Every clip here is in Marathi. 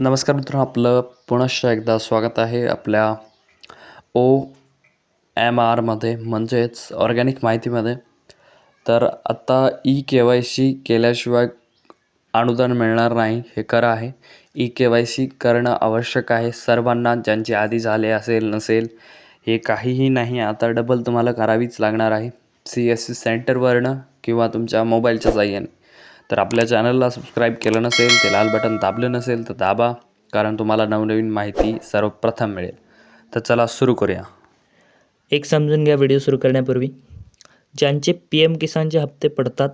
नमस्कार मित्रांनो आपलं पुनश्च एकदा स्वागत आहे आपल्या ओ एम आरमध्ये म्हणजेच ऑर्गॅनिक माहितीमध्ये. तर आत्ता ई के वाय सी केल्याशिवाय अनुदान मिळणार नाही हे खरं आहे. ई के वाय सी करणं आवश्यक आहे. सर्वांना ज्यांचे आधी झाले असेल नसेल हे काहीही नाही. आता डबल तुम्हाला करावीच लागणार आहे. सी एस सी सेंटरवरनं किंवा तुमच्या मोबाईलच्या साह्याने तर आपल्या चॅनलला सबस्क्राईब केलं नसेल ते लाल बटन दाबलं नसेल तर दाबा कारण तुम्हाला नवनवीन माहिती सर्वप्रथम मिळेल. तर चला सुरू करूया. एक समजून घ्या व्हिडिओ सुरू करण्यापूर्वी. ज्यांचे पी एम किसानचे हप्ते पडतात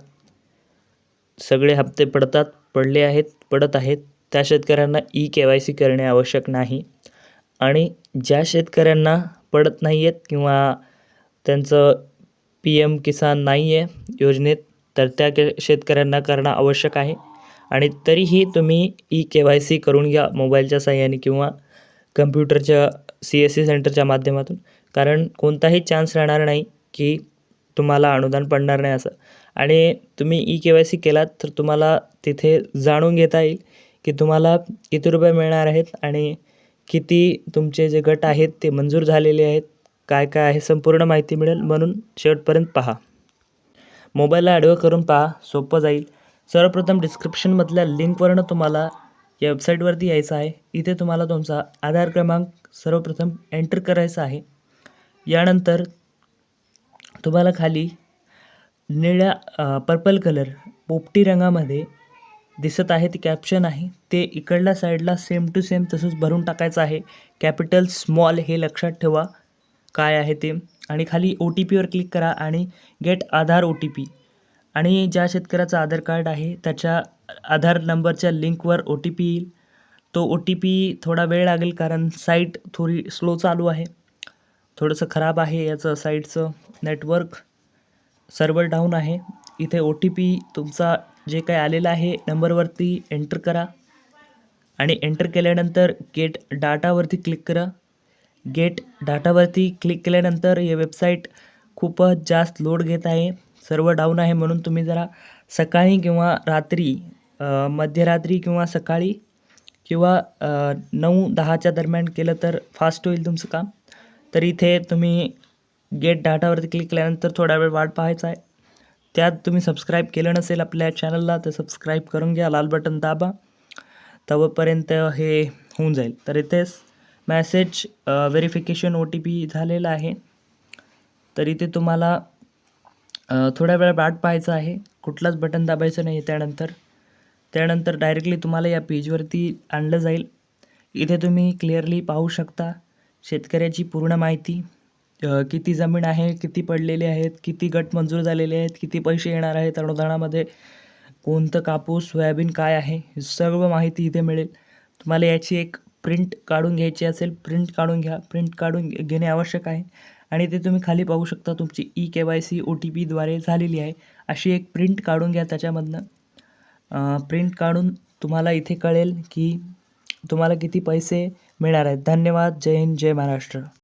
सगळे हप्ते पडतात पडले आहेत पडत आहेत त्या शेतकऱ्यांना ई के वाय सी करणे आवश्यक नाही. आणि ज्या शेतकऱ्यांना पडत नाही आहेत किंवा त्यांचं पी एम किसान नाही आहे योजनेत तर त्या के शेतकऱ्यांना करणं आवश्यक आहे. आणि तरीही तुम्ही ई के वाय सी करून घ्या मोबाईलच्या साह्याने किंवा कम्प्युटरच्या सी एस सी सेंटरच्या माध्यमातून. कारण कोणताही चान्स राहणार नाही की तुम्हाला अनुदान पडणार नाही असं. आणि तुम्ही ई के वाय सी केलात तर तुम्हाला तिथे जाणून घेता येईल की तुम्हाला किती रुपये मिळणार आहेत आणि किती तुमचे जे गट आहेत ते मंजूर झालेले आहेत. काय काय आहे संपूर्ण माहिती मिळेल. म्हणून शेवटपर्यंत पहा. मोबाईलला ॲडवं करून पहा सोपं जाईल. सर्वप्रथम डिस्क्रिप्शनमधल्या लिंकवरनं तुम्हाला या वेबसाईटवरती यायचं आहे. इथे तुम्हाला तुमचा आधार क्रमांक सर्वप्रथम एंटर करायचा आहे. यानंतर तुम्हाला खाली निळ्या पर्पल कलर पोपटी रंगामध्ये दिसत आहे ते कॅप्शन आहे. ते इकडल्या साईडला सेम टू सेम तसंच भरून टाकायचं आहे. कॅपिटल स्मॉल हे लक्षात ठेवा. काय आहे ते? आणि खाली ओ टी पीवर क्लिक करा आणि get Aadhaar O T P आणि ज्या शेतकऱ्याचं आधार कार्ड आहे त्याच्या आधार नंबरच्या लिंकवर ओ टी पी येईल. तो ओ टी पी थोडा वेळ लागेल कारण साईट थोडी स्लो चालू आहे. थोडंसं खराब आहे याचं साईटचं नेटवर्क सर्वर डाऊन आहे. इथे ओ टी पी तुमचा जे काही आलेला आहे नंबरवरती एंटर करा. आणि एंटर केल्यानंतर गेट डाटावरती क्लिक करा. गेट डाटावरती क्लिक केल्यानंतर हे वेबसाईट खूपच जास्त लोड घेत आहे. सर्व डाऊन आहे म्हणून तुम्ही जरा सकाळी किंवा रात्री मध्यरात्री किंवा सकाळी किंवा नऊ दहाच्या दरम्यान केलं तर फास्ट होईल तुमचं काम. तर इथे तुम्ही गेट डाटावरती क्लिक केल्यानंतर थोडा वेळ वाट पाहायचा आहे. त्यात तुम्ही सबस्क्राईब केलं नसेल आपल्या चॅनलला तर सबस्क्राईब करून घ्या लाल बटन दाबा तवपर्यंत हे होऊन जाईल. तर इथेच message verification O T P झालेला आहे. तर इथे तुम्हाला थोड्या वेळ वाट पाहायचं आहे. कुठलाच बटन दाबायचं नाही त्यानंतर. त्यानंतर डायरेक्टली तुम्हाला या पेजवरती आणलं जाईल. इथे तुम्ही क्लिअरली पाहू शकता शेतकऱ्याची पूर्ण माहिती. किती जमीन आहे किती पडलेले आहेत किती गट मंजूर झालेले आहेत किती पैसे येणार आहेत अनुदानामध्ये कोणतं कापूस सोयाबीन काय आहे सर्व माहिती इथे मिळेल. तुम्हाला याची एक प्रिंट काढून घ्यायची असेल प्रिंट काढून घ्या प्रिंट काढून घेणे आवश्यक आहे. आणि ते तुम्ही खाली पाहू शकता तुमची E K Y C O T पीद्वारे झालेली आहे. अशी एक प्रिंट काढून घ्या त्याच्यामधनं. प्रिंट काढून तुम्हाला इथे कळेल की तुम्हाला किती पैसे मिळणार आहेत. धन्यवाद. जय हिंद जय महाराष्ट्र.